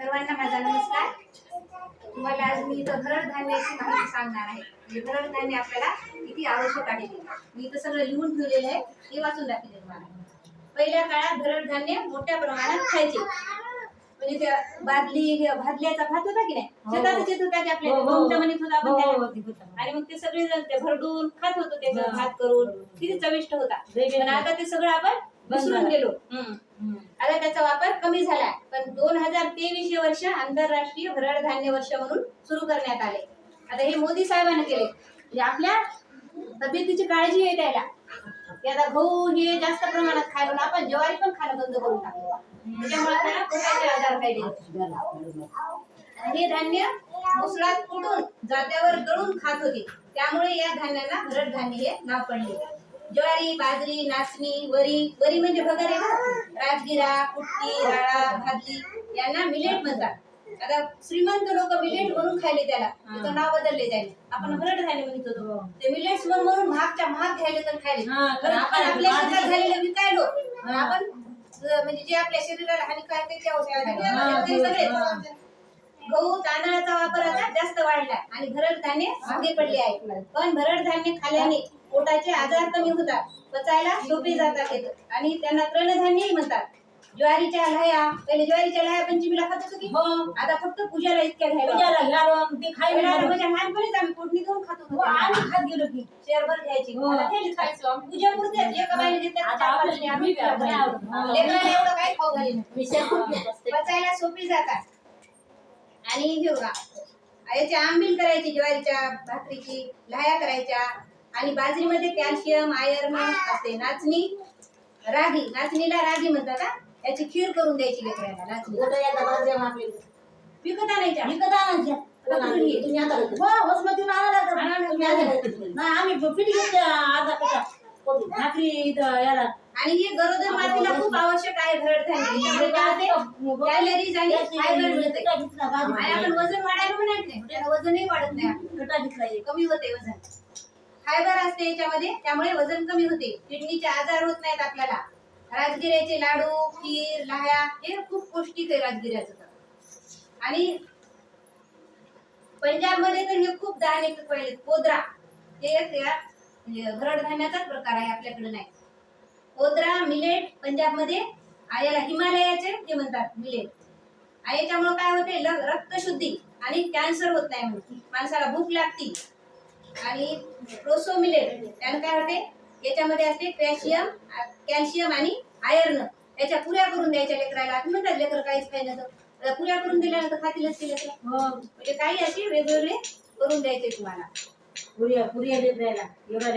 सर्वांना माझा नमस्कार तुम्हाला आज मी इथं भरड धान्याची माहिती सांगणार आहे म्हणजे भरड धान्य आपल्याला किती आवश्यक आहे. मी इथं सगळं लिहून ठेवलेलं आहे ते वाचून दाखवले तुम्हाला पहिल्या काळात भरड धान्य मोठ्या प्रमाणात खायचे म्हणजे त्या बादली भादल्याचा भात होता की नाही हो. येत होता की आपल्या हो, म्हणत होता आपण हो, त्याला. हो, ते होतं. आणि मग ते सगळे जण ते भरडून खात होतो त्याचा. भात करून किती चविष्ट होता आता ते सगळं आपण विसरून. गेलो. आता त्याचा वापर कमी झाला. पण दोन हजार तेवीस वर्ष आंतरराष्ट्रीय भरड धान्य वर्ष म्हणून सुरू करण्यात आले. आता हे मोदी साहेबांनी केले. म्हणजे आपल्या तब्येतीची काळजी आहे त्याला. आता गहू हे जास्त प्रमाणात खायला आपण ज्वारी पण खाणं बंद करून टाकलं. त्याच्यामुळे आपल्याला पोटाचे आजार काही हे धान्य मुसळात कुटून जात्यावर दळून खात होते. त्यामुळे या धान्यांना भरड धान्य हे नाव पडले. ज्वारी बाजरी नाचणी वरी वरी म्हणजे ना राजगिरा कुट्टी राळा भादली यांना मिलेट म्हणतात. आता श्रीमंत लोक मिलेट म्हणून खायले त्याला. त्याचं नाव बदलले त्याने. आपण भरड धान्य म्हणत होतो ते मिलेट्स म्हणून महागच्या महाग घ्यायले तर खायले. हा, पण आपण आपल्या शेतात झालेलं विकायलो. आपण म्हणजे जे आपल्या शरीराला हानिकारक आहे त्या खायले. सगळे गहू तांदळाचा वापर आता जास्त वाढला. आणि भरड धान्य मागे पडले आहे. पण भरड धान्य खाल्ल्याने पोटाचे आजार कमी होतात पचायला सोपे जातात आणि त्यांना तृणधान्यही म्हणतात. ज्वारीच्या लह्या पहिले ज्वारीच्या लह्या पंचमीला खात होतो की? हो. आता फक्त पूजाला इतक्या घ्यायला पूजाला घ्यावं, ते खायला पहिला घ्यावं. म्हणजे लहानपणीच आम्ही फोडणी देऊन खात हो, होतो आम्ही खात गेलो की. शेअरभर घ्यायची. हो. खायचो. पूजा पुरते. एका बाईने घेतल्या तर आता चार पाच आपल्याला जणी आम्ही मी नाही आवडत. हो. लेकराला एवढं काय खाऊ घाली. पचायला सोपी जातात. आणि हे बघा. याची आंबील करायची ज्वारीच्या भाकरीची लह्या करायच्या. आणि बाजरीमध्ये कॅल्शियम आयर्न असते. नाचणी रागी. नाचणीला रागी म्हणतात हा? याची खीर करून द्यायची लेकराला नाचणी. विकत आणायच्या? विकत आणायच्या. आम्ही पीठ घेतलं अर्धा पिठा. भाकरी इथं याला. आणि हे गरोदर मातीला खूप आवश्यक आहे भरड धान्य. त्यामुळे काय होते? कॅलरीज आणि फायबर मिळते. पिठा घेतला, बाजरी आणि आपण वजन वाढायला म्हणत नाही. त्याला वजनही वाढत नाही. आपलं. कमी होते वजन. फायबर असते याच्यामध्ये त्यामुळे वजन कमी होते. किडनीचे आजार होत नाहीत आपल्याला. राजगिऱ्याचे लाडू खीर लाह्या हे खूप पौष्टिक आहे राजगिऱ्याचं तर. आणि पंजाबमध्ये तर हे खूप धान्य पिकवायले पोदरा. हे एक या भरड म्हणजे धान्याचाच प्रकार आहे आपल्याकडे नाही. पोदरा मिलेट पंजाबमध्ये आ, याला हिमालयाचे ते म्हणतात मिलेट याच्यामुळे काय होते? रक्तशुद्धी आणि कॅन्सर होत नाही म्हणून. माणसाला भूक लागती. आणि प्रोसोमिलेट त्यानं काय होते? याच्यामध्ये असते कॅल्शियम कॅल्शियम आणि आयर्न याच्या पुऱ्या करून द्यायच्या लेकराला. आपण म्हणतात लेकर काहीच खायला तर पुऱ्या करून दिल्यानंतर खातीलच ती लेकरं हो, म्हणजे काही अशी वेगवेगळे करून द्यायचे तुम्हाला. पुऱ्या पुऱ्या देत राहिला. एवढा